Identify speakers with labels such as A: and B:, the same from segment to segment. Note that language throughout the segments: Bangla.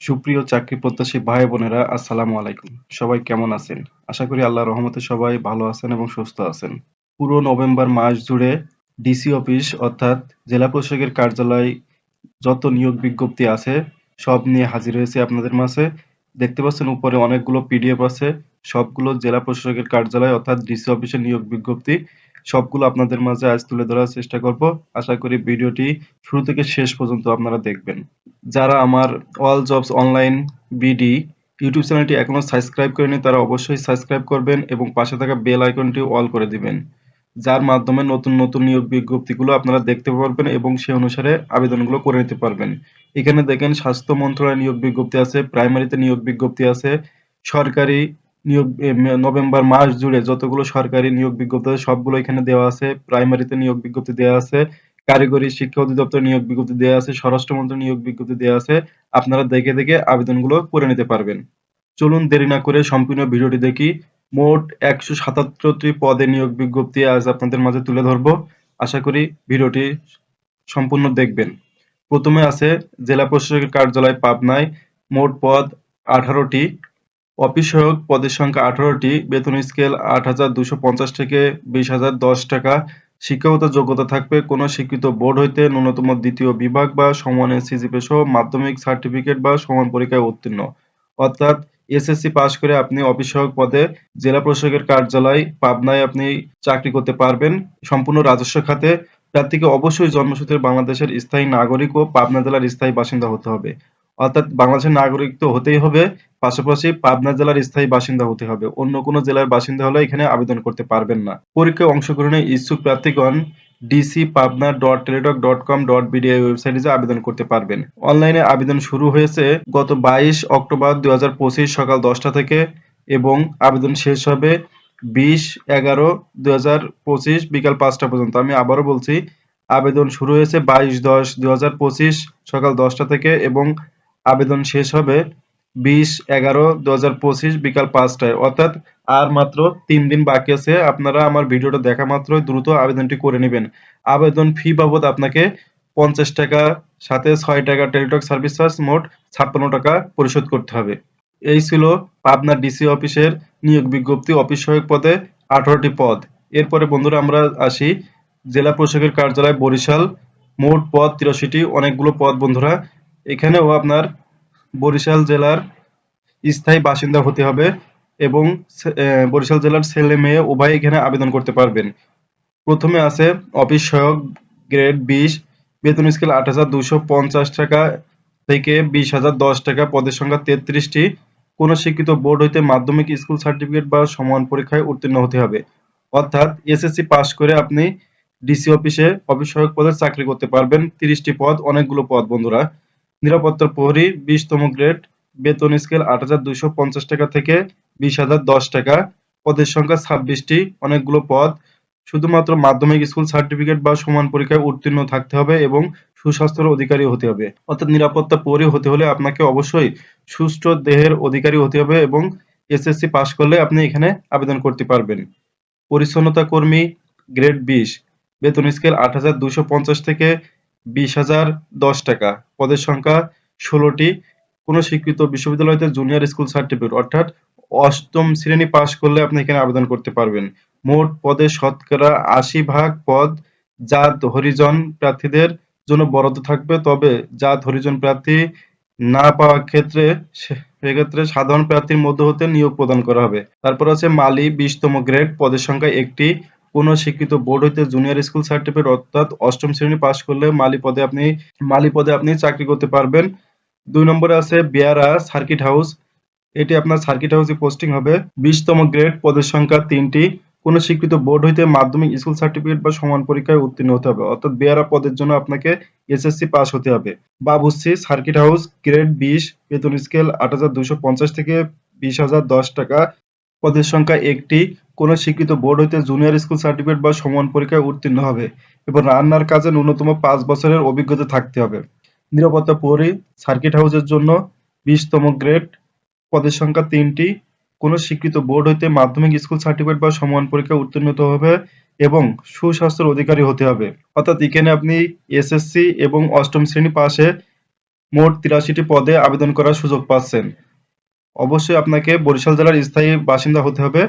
A: সুপ্রিয় চাকরি প্রত্যাশী ভাই বোনেরা, আসসালামু আলাইকুম। সবাই কেমন আছেন? আশা করি আল্লাহর রহমতে সবাই ভালো আছেন এবং সুস্থ আছেন। পুরো নভেম্বর মাস জুড়ে ডিসি অফিস অর্থাৎ জেলা প্রশাসকের কার্যালয় যত নিয়োগ বিজ্ঞপ্তি আছে, সব নিয়ে হাজির হয়েছে আপনাদের মাঝে। দেখতে পাচ্ছেন উপরে অনেকগুলো পিডিএফ আছে, সবগুলো জেলা প্রশাসকের কার্যালয় অর্থাৎ ডিসি অফিসের নিয়োগ বিজ্ঞপ্তি। সবগুলো আপনাদের মাঝে আজ তুলে ধরার চেষ্টা করব। আশা করি ভিডিওটি শুরু থেকে শেষ পর্যন্ত আপনারা দেখবেন। যারা আমার all jobs online BD YouTube চ্যানেলটি এখনও সাবস্ক্রাইব করেনি, তারা অবশ্যই সাবস্ক্রাইব করবেন এবং পাশে থাকা বেল আইকনটি অল করে দিবেন। যার মাধ্যমে নতুন নতুন নিয়োগ বিজ্ঞপ্তিগুলো আপনারা দেখতে পারবেন এবং সে অনুসারে আবেদনগুলো করে নিতে পারবেন। এখানে দেখেন, স্বাস্থ্য মন্ত্রণালয় নিয়োগ বিজ্ঞপ্তি আছে প্রাইমারিতে নিয়োগ বিজ্ঞপ্তি আছে, সরকারি নিয়োগ নভেম্বর মাস জুড়ে যতগুলো সরকারি নিয়োগ বিজ্ঞপ্তি সবগুলো এখানে দেওয়া আছে প্রাইমারিতে নিয়োগ বিজ্ঞপ্তি দেওয়া আছে কারিগরি শিক্ষা অধিদপ্তর নিয়োগ বিজ্ঞপ্তি দেওয়া আছে, স্বরাষ্ট্র মন্ত্রী নিয়োগ বিজ্ঞপ্তি দেওয়া আছে, আপনারা দেখে দেখে আবেদনগুলো করে নিতে পারবেন। চলুন দেরি না করে সম্পূর্ণ ভিডিওটি দেখি। মোট একশো সাতাত্তরটি পদে নিয়োগ বিজ্ঞপ্তি আজ আপনাদের মাঝে তুলে ধরবো। আশা করি ভিডিওটি সম্পূর্ণ দেখবেন। প্রথমে আছে জেলা প্রশাসকের কার্যালয় পাবনায় মোট পদ আঠারোটি অফিস সহায়ক পদের সংখ্যা আঠারোটি, বেতন স্কেল আট হাজার দুশো পঞ্চাশ থেকে বিশ হাজার দশ টাকা শিক্ষাগত যোগ্যতা থাকবে। কোনো স্বীকৃত বোর্ড হইতে ন্যূনতম দ্বিতীয় বিভাগ বা সমানের সিজিপি সহ মাধ্যমিক সার্টিফিকেট বা সমান পরীক্ষায় উত্তীর্ণ। অর্থাৎ এসএসসি পাস করে আপনি অফিস পদে জেলা প্রশাসকের কার্যালয় পাবনায় আপনি চাকরি করতে পারবেন। সম্পূর্ণ রাজস্ব খাতে প্রার্থীকে অবশ্যই জন্মসূত্রে বাংলাদেশের স্থায়ী নাগরিক ও পাবনা জেলার স্থায়ী বাসিন্দা হতে হবে। অর্থাৎ বাংলাদেশের নাগরিক তো হতেই হবে, পাশাপাশি পাবনা জেলার স্থায়ী বাসিন্দা হতে হবে। অন্য কোনো জেলার বাসিন্দা হলে এখানে আবেদন করতে পারবেন না। পরীক্ষায় অংশগ্রহণে ইচ্ছুক প্রার্থীগণ DC Pabna dot Teletalk dot com dot BD ওয়েবসাইটে আবেদন করতে পারবেন। অনলাইনে আবেদন শুরু হয়েছে গত বাইশ অক্টোবর দুই হাজার পঁচিশ সকাল দশটা থেকে এবং আবেদন শেষ হবে বিশ এগারো দুই হাজার পঁচিশ বিকাল পাঁচটা পর্যন্ত। আমি আবারও বলছি, আবেদন শুরু হয়েছে বাইশ দশ দুই হাজার পঁচিশ সকাল দশটা থেকে এবং আবেদন শেষ হবে বিশ এগারো দু হাজার পঁচিশ বিকাল পাঁচটায়। অর্থাৎ আর মাত্র তিন দিন বাকি আছে। আপনারা আমার ভিডিওটা দেখা মাত্রই দ্রুত আবেদনটি করে নেবেন। আবেদন ফি বাবদ আপনাকে পঞ্চাশ টাকা, সাথে ছয় টাকা টেলিটক সার্ভিস চার্জ, মোট ছাপ্পান্ন টাকা পরিশোধ করতে হবে। এই ছিল পাবনা ডিসি অফিসের নিয়োগ বিজ্ঞপ্তি অফিস সহায়ক পদে আঠারোটি পদ। এরপরে বন্ধুরা আমরা আসি। জেলা প্রশাসকের কার্যালয় বরিশাল। মোট পদ তিরাশিটি। অনেকগুলো পদ বন্ধুরা এখানেও আপনার বরিশাল জেলার স্থায়ী বাসিন্দা হতে হবে এবং বরিশাল জেলার ছেলে মেয়ে উভয় এখানে আবেদন করতে পারবেন। প্রথমে আছে অফিস সহায়ক গ্রেড বিশ, বেতন স্কেল আট হাজার দুশো পঞ্চাশ টাকা থেকে বিশ হাজার দশ টাকা, পদের সংখ্যা তেত্রিশটি। কোন শিক্ষিত বোর্ড হইতে মাধ্যমিক স্কুল সার্টিফিকেট বা সমান পরীক্ষায় উত্তীর্ণ হতে হবে। অর্থাৎ এসএসসি পাস করে আপনি ডিসি অফিসে অফিস সহায়ক পদে চাকরি করতে পারবেন। তিরিশটি পদ, অনেকগুলো পদ, বন্ধুরা। নিরাপত্তার প্রহরী বিশতম গ্রেড, বেতন স্কেল আট হাজার দুইশো পঞ্চাশ টাকা থেকে বিশ হাজার দশ টাকা। পদের সংখ্যা ছাব্বিশটি, অনেকগুলো পদ। শুধুমাত্র মাধ্যমিক স্কুল সার্টিফিকেট বা সমান পরীক্ষায় উত্তীর্ণ থাকতে হবে এবং সুস্বাস্থ্যের অধিকারী হতে হবে। অর্থাৎ নিরাপত্তা প্রহরী হতে হলে আপনাকে অবশ্যই সুস্থ দেহের অধিকারী হতে হবে এবং এসএসসি পাশ করলে আপনি এখানে আবেদন করতে পারবেন। পরিচ্ছন্নতা কর্মী, গ্রেড বিশ। বেতন স্কেল আট হাজার দুশো পঞ্চাশ থেকে বিশ হাজার দশ টাকা। পদের সংখ্যা ষোলোটি। কোনো স্বীকৃত বিশ্ববিদ্যালয়তে জুনিয়র স্কুল সার্টিফিকেট অর্থাৎ অষ্টম শ্রেণি পাশ করলে আপনি এখানে আবেদন করতে পারবেন। মোট পদে শতকরা আশি ভাগ পদ জাত হরিজন প্রার্থীদের জন্য বরাদ্দ থাকবে। তবে জাত হরিজন প্রার্থী না পাওয়ার ক্ষেত্রে সেক্ষেত্রে সাধারণ প্রার্থীর মধ্য হতে নিয়োগ প্রদান করা হবে। তারপর আছে মালি বিশতম গ্রেড পদের সংখ্যা একটি। কোন স্বীকৃত বোর্ড হইতে জুনিয়র স্কুল সার্টিফিকেট অর্থাৎ অষ্টম শ্রেণি পাশ করলে মালি পদে আপনি মালি পদে আপনি চাকরি করতে পারবেন। দুই নম্বরে আছে বেয়ারা সার্কিট হাউস এটি আপনার সার্কিট হাউসে পোস্টিং হবে। বিশতম গ্রেড পদের সংখ্যা তিনটি। কোন স্বীকৃত বোর্ড হইতে মাধ্যমিক স্কুল সার্টিফিকেট বা সমান পরীক্ষায় উত্তীর্ণ হতে হবে। অর্থাৎ বেয়ারা পদের জন্য আপনাকে এসএসসি পাস হতে হবে। বাবুসি সার্কিট হাউস গ্রেড বিশ, বেতন স্কেল আট থেকে বিশ হাজার দশ টাকা। পদের সংখ্যা একটি। কোন স্বীকৃত বোর্ড হইতে জুনিয়র স্কুল সার্টিফিকেট বা সমান পরীক্ষায় উত্তীর্ণ হবে এবং রান্নার কাজে ন্যূনতম পাঁচ বছরের অভিজ্ঞতা থাকতে হবে। নিরাপত্তা প্রহরী সার্কিট হাউসের জন্য বিশতম গ্রেড পদের সংখ্যা তিনটি। কোন স্বীকৃত বোর্ড হইতে মাধ্যমিক স্কুল সার্টিফিকেট বা সমান পরীক্ষায় উত্তীর্ণ হবে এবং সুস্বাস্থ্যের অধিকারী হতে হবে। অর্থাৎ এখানে আপনি এসএসসি এবং অষ্টম শ্রেণি পাশে মোট তিরাশিটি পদে আবেদন করার সুযোগ পাচ্ছেন। অবশ্যই আপনাকে বরিশাল জেলার স্থায়ী বাসিন্দা হতে হবে।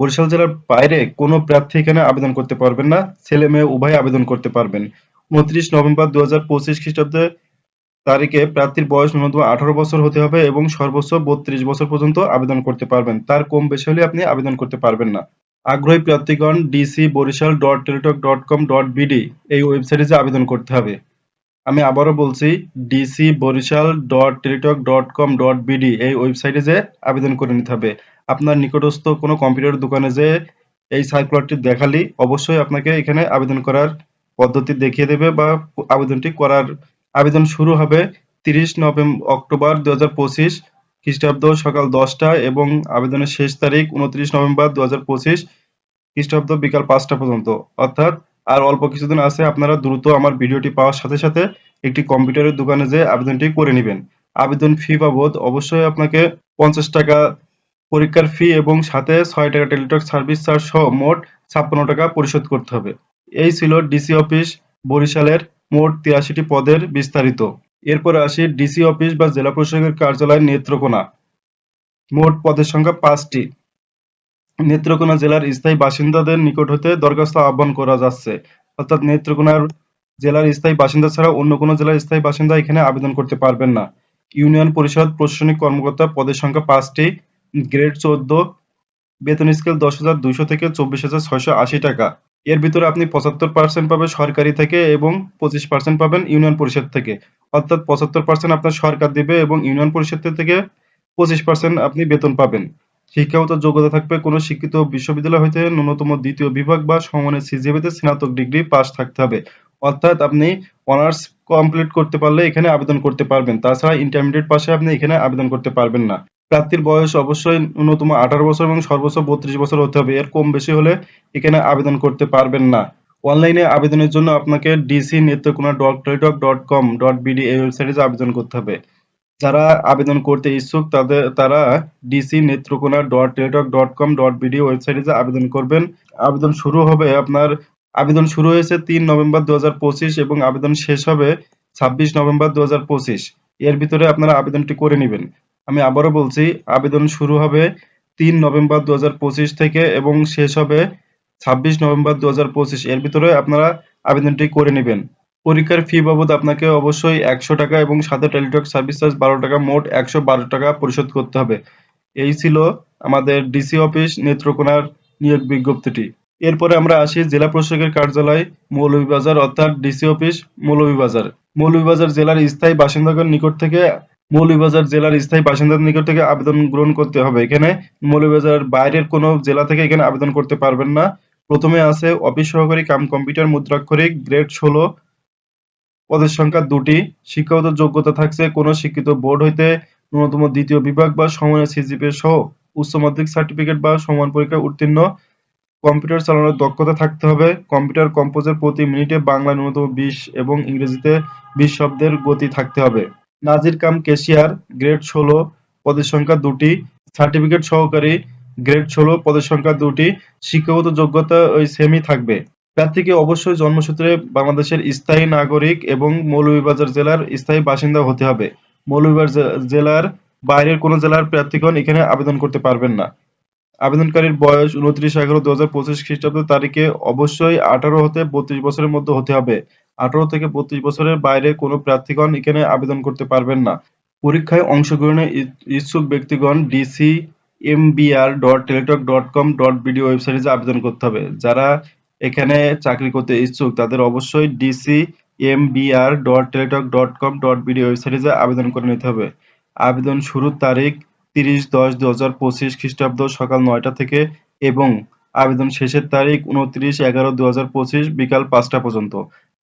A: বরিশাল জেলার বাইরে কোনো প্রার্থী এখানে আবেদন করতে পারবেন না। ছেলে মেয়ে উভয় আবেদন করতে পারবেন। উনত্রিশ নভেম্বর দু হাজার পঁচিশ খ্রিস্টাব্দে তারিখে প্রার্থীর বয়স ন্যূনতম আঠারো বছর হতে হবে এবং সর্বোচ্চ বত্রিশ বছর পর্যন্ত আবেদন করতে পারবেন। তার কম বেশি হলে আপনি আবেদন করতে পারবেন না। আগ্রহী প্রার্থীগণ DC Barishal dot Teletalk dot com dot BD এই ওয়েবসাইটে যে আবেদন করতে হবে। আমি আবারও বলছি, DC Barishal dot Teletalk dot com dot BD এই ওয়েবসাইটে যে আবেদন করে নিতে হবে। আপনার নিকটস্থ কোনো কম্পিউটার দোকানে যে এই সার্কুলারটি দেখালি, অবশ্যই আপনাকে এখানে আবেদন করার পদ্ধতি দেখিয়ে দেবে বা আবেদনটি করার আবেদন শুরু হবে তিরিশ নভেম্বর অক্টোবর দু হাজার পঁচিশ খ্রিস্টাব্দ সকাল দশটা এবং আবেদনের শেষ তারিখ উনত্রিশ নভেম্বর দু হাজার পঁচিশ খ্রিস্টাব্দ বিকাল পাঁচটা পর্যন্ত। অর্থাৎ আর অল্প কিছুদিন আছে, আপনারা দ্রুত আমার ভিডিওটি পাওয়ার সাথে সাথে একটি কম্পিউটারের দোকানে যে আবেদনটি করে নেবেন। আবেদন ফি বাবদ অবশ্যই আপনাকে পঞ্চাশ টাকা পরীক্ষার ফি এবং সাথে ছয় টাকা টেলিটক সার্ভিস চার্জ সহ মোট ছাপ্পান্ন টাকা পরিশোধ করতে হবে। এই ছিল ডিসি অফিস বরিশালের মোট তিরাশিটি পদের বিস্তারিত। এরপরে আসি ডিসি অফিস বা জেলা প্রশাসকের কার্যালয় নেত্রকোনা। মোট পদের সংখ্যা পাঁচটি। নেত্রকোনা জেলার স্থায়ী বাসিন্দাদের নিকট হতে দরখাস্ত আহ্বান করা যাচ্ছে। অর্থাৎ নেত্রকোনার জেলার স্থায়ী বাসিন্দা ছাড়া অন্য কোনো জেলার স্থায়ী বাসিন্দা এখানে আবেদন করতে পারবেন না। ইউনিয়ন পরিষদ প্রশাসনিক কর্মকর্তা পদের সংখ্যা পাঁচটি। গ্রেড চোদ্দ, বেতন স্কেল দশ হাজার দুইশো থেকে চব্বিশ হাজার ছয়শো আশি টাকা। এর ভিতরে আপনি পঁচাত্তর পার্সেন্ট পাবেন সরকারি থেকে এবং পঁচিশ পার্সেন্ট পাবেন ইউনিয়ন পরিষদ থেকে। অর্থাৎ পঁচাত্তর পার্সেন্ট আপনার সরকার দিবে এবং ইউনিয়ন পরিষদ থেকে পঁচিশ পার্সেন্ট আপনি বেতন পাবেন। শিক্ষাগত যোগ্যতা থাকবে কোনো শিক্ষিত বিশ্ববিদ্যালয় হইতে ন্যূনতম দ্বিতীয় বিভাগ বা সমানের সিজিপিতে স্নাতক ডিগ্রি পাস থাকতে হবে। অর্থাৎ আপনি অনার্স কমপ্লিট করতে পারলে এখানে আবেদন করতে পারবেন। তাছাড়া ইন্টারমিডিয়েট পাশে আপনি এখানে আবেদন করতে পারবেন না। প্রার্থীর বয়স অবশ্যই ন্যূনতম আঠারো বছর এবং সর্বোচ্চ বত্রিশ বছর হতে হবে। এর কম বেশি হলে এখানে আবেদন করতে পারবেন না। অনলাইনে আবেদনের জন্য আপনাকে DC Netrokona dot Teletalk dot com dot BD এই ওয়েবসাইটে আবেদন করতে হবে। যারা আবেদন করতে ইচ্ছুক তাদের, তারা DC Netrokona dot Teletalk dot com dot BD ওয়েবসাইটে আবেদন করবেন। আবেদন শুরু হবে আপনার, আবেদন শুরু হয়েছে তিন নভেম্বর দু হাজার পঁচিশ এবং আবেদন শেষ হবে ছাব্বিশ নভেম্বর দু হাজার পঁচিশ। এর ভিতরে আপনারা আবেদনটি করে নেবেন। আমি আবারও বলছি, আবেদন শুরু হবে তিন নভেম্বর দু হাজার পঁচিশ থেকে এবং শেষ হবে ছাব্বিশ নভেম্বর দুহাজার পঁচিশ। এর ভিতরে আপনারা আবেদনটি করে নেবেন। পরীক্ষার ফি বাবদ আপনাকে অবশ্যই একশো টাকা এবং সাথে টেলিটক সার্ভিস চার্জ বারো টাকা, মোট একশো বারো টাকা পরিশোধ করতে হবে। এই ছিল আমাদের ডিসি অফিস নেত্রকোনার নিয়োগ বিজ্ঞপ্তিটি। এরপরে আমরা আসি জেলা প্রশাসকের কার্যালয় মৌলভীবাজার, অর্থাৎ ডিসি অফিস মৌলভীবাজার। মৌলভীবাজার জেলার স্থায়ী বাসিন্দাগণ নিকট থেকে মৌলভীবাজার জেলার স্থায়ী বাসিন্দাদের নিকট থেকে আবেদন গ্রহণ করতে হবে। এখানে মৌলভীবাজার বাইরের কোনো জেলা থেকে এখানে আবেদন করতে পারবেন না। প্রথমে আছে অফিস সহকারী কাম কম্পিউটার মুদ্রাক্ষরিক গ্রেড ষোলো। পদের সংখ্যা দুটি। শিক্ষাগত যোগ্যতা থাকছে কোনো শিক্ষিত বোর্ড হইতে ন্যূনতম দ্বিতীয় বিভাগ বা সমানের সিজিপিএ সহ উচ্চ মাধ্যমিক সার্টিফিকেট বা সমান পরীক্ষায় উত্তীর্ণ। কম্পিউটার চালানোর দক্ষতা থাকতে হবে। কম্পিউটার কম্পোজের প্রতি মিনিটে বাংলা ন্যূনতম বিশ এবং ইংরেজিতে বিশ শব্দের গতি থাকতে হবে। নাজির কাম কেশিয়ার গ্রেড ষোলো পদের সংখ্যা দুটি, সার্টিফিকেট সহকারী গ্রেড ষোলো পদের সংখ্যা দুটি, শিক্ষাগত যোগ্যতা ওই সেমই থাকবে। প্রার্থীকে অবশ্যই জন্মসূত্রে বাংলাদেশের স্থায়ী নাগরিক এবং মৌলভীবাজার জেলার স্থায়ী বাসিন্দা হতে হবে। মৌলভীবাজার জেলার বাইরের কোনো জেলার প্রার্থীগণ এখানে আবেদন করতে পারবেন না। আবেদনকারীর বয়স উনত্রিশ, এগারো দু হাজার পঁচিশ খ্রিস্টাব্দ তারিখে অবশ্যই আঠারো হতে বত্রিশ বছরের মধ্যে হতে হবে। আঠারো থেকে বত্রিশ বছরের বাইরে কোনো প্রার্থীগণ এখানে আবেদন করতে পারবেন না। পরীক্ষায় অংশগ্রহণে ইচ্ছুক ব্যক্তিগণ DC M MBR dot Teletalk dot com dot BD ওয়েবসাইটে আবেদন করতে হবে। যারা এখানে চাকরি করতে ইচ্ছুক, তাদের অবশ্যই DC M MBR dot Teletalk dot com dot BD ওয়েবসাইটে আবেদন করে নিতে হবে। আবেদন শুরুর তারিখ তিরিশ দশ দু হাজার পঁচিশ খ্রিস্টাব্দ সকাল নয়টা থেকে এবং আবেদন শেষের তারিখ উনত্রিশ এগারো দু হাজার পঁচিশ বিকাল পাঁচটা পর্যন্ত।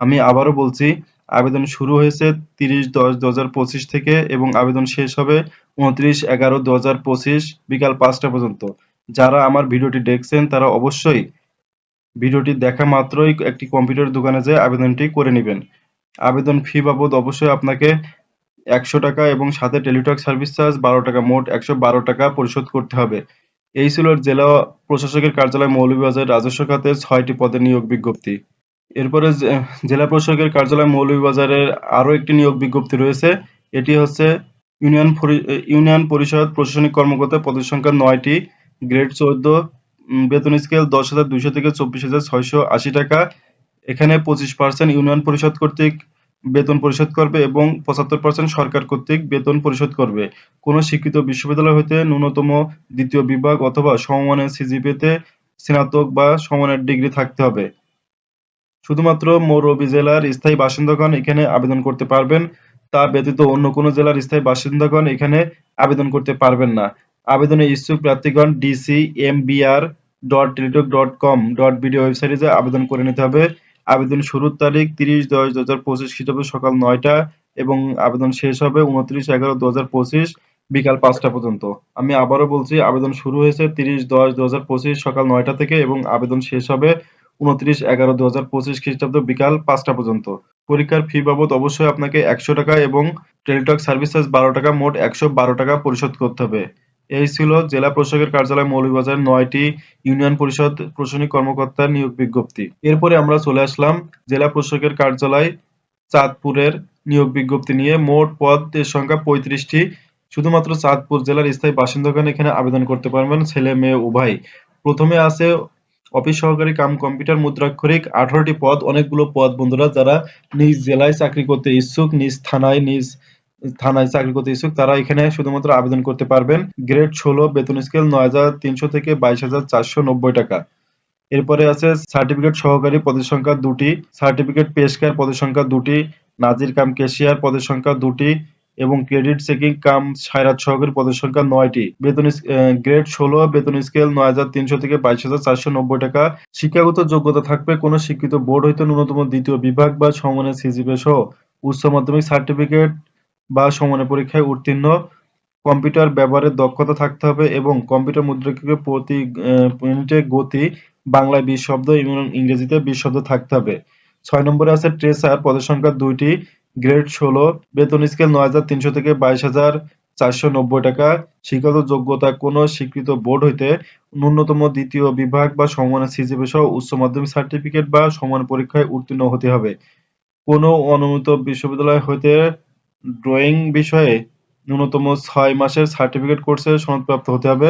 A: আমি আবারও বলছি, আবেদন শুরু হয়েছে তিরিশ দশ দু হাজার পঁচিশ থেকে এবং আবেদন শেষ হবে উনত্রিশ এগারো দু হাজার পঁচিশ বিকাল পাঁচটা পর্যন্ত। যারা আমার ভিডিওটি দেখছেন, তারা অবশ্যই ভিডিওটি দেখা মাত্রই একটি কম্পিউটার দোকানে যেয়ে আবেদনটি করে নেবেন। আবেদন ফি বাবদ অবশ্যই আপনাকে একশো টাকা এবং সাথে টেলিটক সার্ভিস চার্জ বারো টাকা, মোট একশো বারো টাকা পরিশোধ করতে হবে। এই ছিল জেলা প্রশাসকের কার্যালয় মৌলভীবাজার রাজস্ব খাতে ছয়টি পদে নিয়োগ বিজ্ঞপ্তি। এরপরে জেলা প্রশাসকের কার্যালয় মৌলভীবাজারের আরও একটি নিয়োগ বিজ্ঞপ্তি রয়েছে। এটি হচ্ছে ইউনিয়ন ইউনিয়ন পরিষদ প্রশাসনিক কর্মকর্তা পদের সংখ্যা নয়টি, গ্রেড চোদ্দ বেতন স্কেল দশ হাজার দুইশো থেকে চব্বিশ হাজার ছয়শো আশি টাকা। এখানে পঁচিশ পার্সেন্ট ইউনিয়ন পরিষদ কর্তৃক বেতন পরিশোধ করবে এবং পঁচাত্তর পার্সেন্ট সরকার কর্তৃক বেতন পরিশোধ করবে। কোনো স্বীকৃত বিশ্ববিদ্যালয় হতে ন্যূনতম দ্বিতীয় বিভাগ অথবা সমমানের সিজিপিতে স্নাতক বা সমানের ডিগ্রি থাকতে হবে। শুধুমাত্র মৌরবী জেলার স্থায়ী বাসিন্দাগণ এখানে আবেদন করতে পারবেন, তা ব্যতীত অন্য কোনো জেলার স্থায়ী বাসিন্দাগণ এখানে আবেদন করতে পারবেন না। আবেদনে ইচ্ছুক প্রার্থীগণ DC MBR dot Teletalk dot com dot BD ওয়েবসাইটে যে আবেদন করে নিতে হবে আবেদন শুরুর তারিখ তিরিশ দশ দু হাজার পঁচিশ খ্রিস্টাব্দ সকাল নয়টা এবং আবেদন শেষ হবে উনত্রিশ এগারো দু হাজার পঁচিশ বিকাল পাঁচটা পর্যন্ত। আমি আবারও বলছি, আবেদন শুরু হয়েছে তিরিশ দশ দু হাজার পঁচিশ সকাল নয়টা থেকে এবং আবেদন শেষ হবে উনত্রিশ এগারো দু হাজার পঁচিশ খ্রিস্টাব্দ বিকাল পাঁচটা পর্যন্ত। পরীক্ষার ফি বাবদ অবশ্যই আপনাকে একশো টাকা এবং টেলিটক সার্ভিস চার্জ বারো টাকা মোট একশো বারো টাকা পরিশোধ করতে হবে। এই ছিল জেলা প্রশাসকের কার্যালয় মৌলভীবাজার নয়টি ইউনিয়ন পরিষদ প্রশাসনিক কর্মকর্তার নিয়োগ বিজ্ঞপ্তি। এরপরে আমরা চলে আসলাম জেলা প্রশাসকের কার্যালয় চাঁদপুরের নিয়োগ বিজ্ঞপ্তি নিয়ে। মোট পদের সংখ্যা পঁয়ত্রিশটি। শুধুমাত্র চাঁদপুর জেলার স্থায়ী বাসিন্দাগণ এখানে আবেদন করতে পারবেন, ছেলে, মেয়ে, উভয়। প্রথমে আছে অফিস সহকারী কাম কম্পিউটার মুদ্রাক্ষরিক, আঠারোটি পদ। অনেকগুলো পদ বন্ধুরা, যারা নিজ জেলায় চাকরি করতে ইচ্ছুক, নিজ থানায়, নিজ থানায় চাকরি করতে ইচ্ছুক, তারা এখানে শুধুমাত্র আবেদন করতে পারবেন। গ্রেড ষোলো, বেতন স্কেল নয় হাজার তিনশো থেকে বাইশ হাজার চারশো নব্বই টাকা। এরপরে আছে সার্টিফিকেট সহকারী পদের সংখ্যা দুটি, সার্টিফিকেট পেশকার পদের সংখ্যা দুটি, নাজির কাম কেশিয়ার পদের সংখ্যা দুটি এবং ক্রেডিট চেকিং কাম সায়রাত সহকারী পদের সংখ্যা নয়টি। বেতন গ্রেড ষোলো, বেতন স্কেল নয় হাজার তিনশো থেকে বাইশ হাজার চারশো নব্বই টাকা। শিক্ষাগত যোগ্যতা থাকবে কোনো শিক্ষিত বোর্ড হইতে ন্যূনতম দ্বিতীয় বিভাগ বা সমমানের সিজিপি সহ উচ্চ মাধ্যমিক সার্টিফিকেট বা সমানের পরীক্ষায় উত্তীর্ণ কম্পিউটার ব্যবহারের দক্ষতা থাকতে হবে এবং কম্পিউটার মুদ্রাকে প্রতি মিনিটে গতি, বাংলায় বিশ শব্দ এবং ইংরেজিতে বিশ শব্দ থাকতে হবে। ছয় নম্বরে আছে ট্রেসার পদের সংখ্যা দুইটি গ্রেড ষোলো, বেতন স্কেল নয় হাজার তিনশো থেকে বাইশ হাজার চারশো নব্বই টাকা, শিক্ষাগত যোগ্যতা কোনো স্বীকৃত বোর্ড হইতে ন্যূনতম দ্বিতীয় বিভাগ বা সমানের সিজিপি সহ উচ্চ মাধ্যমিক সার্টিফিকেট বা সমান পরীক্ষায় উত্তীর্ণ হতে হবে। কোনো অনুমিত বিশ্ববিদ্যালয় হইতে ড্রয়িং বিষয়ে ন্যূনতম ছয় মাসের সার্টিফিকেট কোর্সের সনদপ্রাপ্ত হতে হবে।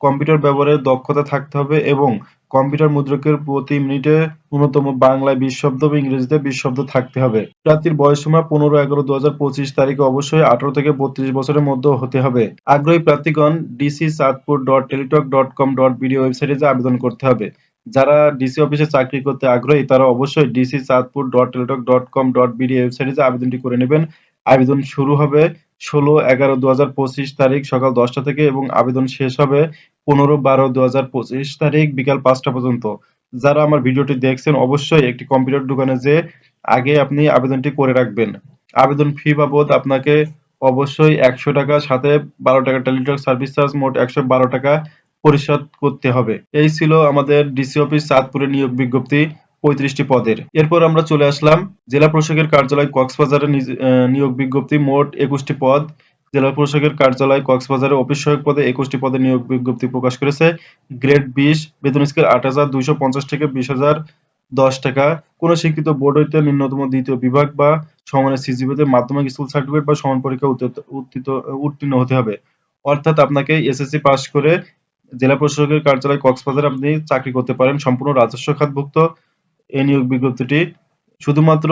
A: কম্পিউটার ব্যবহারের দক্ষতা থাকতে হবে এবং কম্পিউটার মুদ্রকের প্রতি মিনিটে ন্যূনতম বাংলায় বিশ শব্দ বা ইংরেজিতে বিশ শব্দ থাকতে হবে। প্রার্থীর বয়সসীমা পনেরো, এগারো দু হাজার পঁচিশ তারিখে অবশ্যই আঠারো থেকে বত্রিশ বছরের মধ্যে হতে হবে। আগ্রহী প্রার্থীগণ DC Chandpur dot Teletalk dot com dot BD ওয়েবসাইটে যে আবেদন করতে হবে। যারা ডিসি অফিসে চাকরি করতে আগ্রহী, তারা অবশ্যই DC Chandpur dot Teletalk dot com dot BD ওয়েবসাইটে যে আবেদনটি করে নেবেন। আবেদন শুরু হবে ষোলো এগারো দু হাজার পঁচিশ তারিখ সকাল দশটা থেকে এবং আবেদন শেষ হবে পনেরো বারো দু হাজার পঁচিশ তারিখ বিকাল পাঁচটা পর্যন্ত। যারা আমার ভিডিওটি দেখছেন, অবশ্যই একটি কম্পিউটার দোকানে যে আগে আপনি আবেদনটি করে রাখবেন। আবেদন ফি বাবদ আপনাকে অবশ্যই একশো টাকা, সাথে বারো টাকা টেলিটক সার্ভিস চার্জ, মোট একশো বারো টাকা পরিশোধ করতে হবে। এই ছিল আমাদের ডিসি অফিস চাঁদপুরের নিয়োগ বিজ্ঞপ্তি। পঁয়ত্রিশটি পদের। এরপর আমরা চলে আসলাম জেলা প্রশাসকের কার্যালয় কক্সবাজারের নিজ- নিয়োগ বিজ্ঞপ্তি মোট একুশটি পদ। জেলা প্রশাসকের কার্যালয় কক্সবাজারে অফিস সহায়ক পদে একুশটি পদে নিয়োগ বিজ্ঞপ্তি প্রকাশ করেছে। গ্রেড বিশ, বেতন স্কেল আট হাজার দুইশো পঞ্চাশ থেকে বিশ হাজার দশ টাকা। কোন স্বীকৃত বোর্ড হইতে ন্যূনতম দ্বিতীয় বিভাগ বা সমানের সিজিপিতে মাধ্যমিক স্কুল সার্টিফিকেট বা সমান পরীক্ষা উত্তীর্ণ হতে হবে। অর্থাৎ আপনাকে এসএসসি পাস করে জেলা প্রশাসকের কার্যালয় কক্সবাজারে আপনি চাকরি করতে পারেন। সম্পূর্ণ রাজস্ব খাতভুক্ত। এই নিয়োগ বিজ্ঞপ্তিটি শুধুমাত্র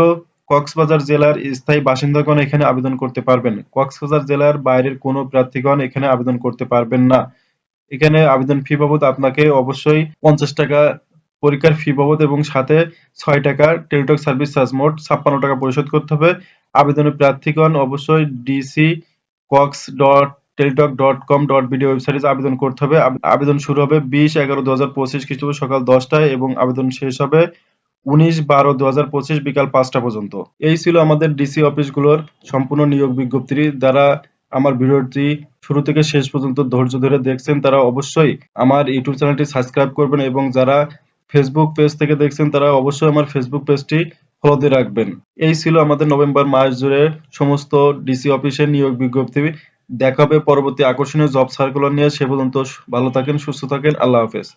A: কক্সবাজার জেলার স্থায়ী বাসিন্দাগণ এখানে আবেদন করতে পারবেন। কক্সবাজার জেলার বাইরের কোনো প্রার্থীগণ এখানে আবেদন করতে পারবেন না। এখানে আবেদন ফি বাবদ আপনাকে অবশ্যই পঞ্চাশ টাকা পরীক্ষার ফি বাবদ এবং সাথে ছয় টাকা টেলিটক সার্ভিস চার্জ মোট ছাপ্পান্ন টাকা পরিশোধ করতে হবে। আবেদনের প্রার্থীগণ অবশ্যই DC Cox dot Teletalk dot com dot BD ওয়েবসাইটে আবেদন করতে হবে। আবেদন শুরু হবে বিশ এগারো দু হাজার পঁচিশ খ্রিস্টাব্দ সকাল দশটায় এবং আবেদন শেষ হবে উনিশ বারো দু হাজার পঁচিশ বিকাল পাঁচটা পর্যন্ত। এই ছিল আমাদের ডিসি অফিসগুলোর সম্পূর্ণ নিয়োগ বিজ্ঞপ্তি। যারা আমার ভিডিওটি শুরু থেকে শেষ পর্যন্ত ধৈর্য ধরে দেখছেন, তারা অবশ্যই আমার ইউটিউব চ্যানেলটি সাবস্ক্রাইব করবেন এবং যারা ফেসবুক পেজ থেকে দেখছেন, তারা অবশ্যই আমার ফেসবুক পেজটি ফলো দিয়ে রাখবেন। এই ছিল আমাদের নভেম্বর মাস জুড়ে সমস্ত ডিসি অফিসের নিয়োগ বিজ্ঞপ্তি। দেখা হবে পরবর্তী আকর্ষণীয় জব সার্কুলার নিয়ে। সে পর্যন্ত ভালো থাকেন, সুস্থ থাকেন। আল্লাহ হাফেজ।